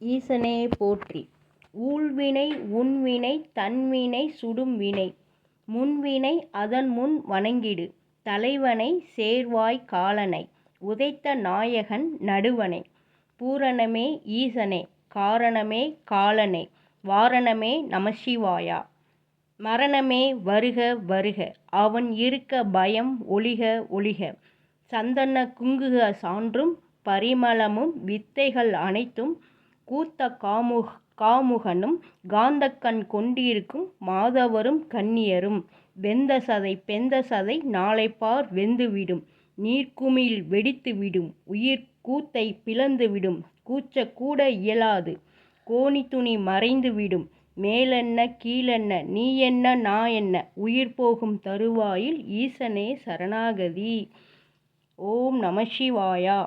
ஈசனே போற்றி. ஊழ்வினை உன்வினை தன்வினை சுடும்வினை முன்வினை அதன்முன் வணங்கிடு. தலைவனை சேர்வாய் காலனை. உதைத்த நாயகன் நடுவனை. பூரணமே ஈசனே காரணமே காலனே. வாரணமே நமசிவாயா. மரணமே வருக வருக. அவன் இருக்க பயம் ஒழிக ஒழிக சந்தன குங்குக சான்றும் பரிமளமும் வித்தைகள் அனைத்தும் கூத்த காமுக காமுகனும் காந்தக்கண் கொண்டிருக்கும் மாதவரும் கன்னியரும். வெந்த சதை பெந்த சதை நாளைப்பார் வெந்துவிடும். நீர்க்குமிழ் வெடித்துவிடும். உயிர் கூத்தை பிளந்துவிடும். கூச்ச கூட இயலாது. கோணித்துணி மறைந்துவிடும். மேலென்ன கீழென்ன நீ என்ன நான் என்ன உயிர் போகும் தருவாயில் ஈசனே சரணாகதி. ஓம் நமசிவாயா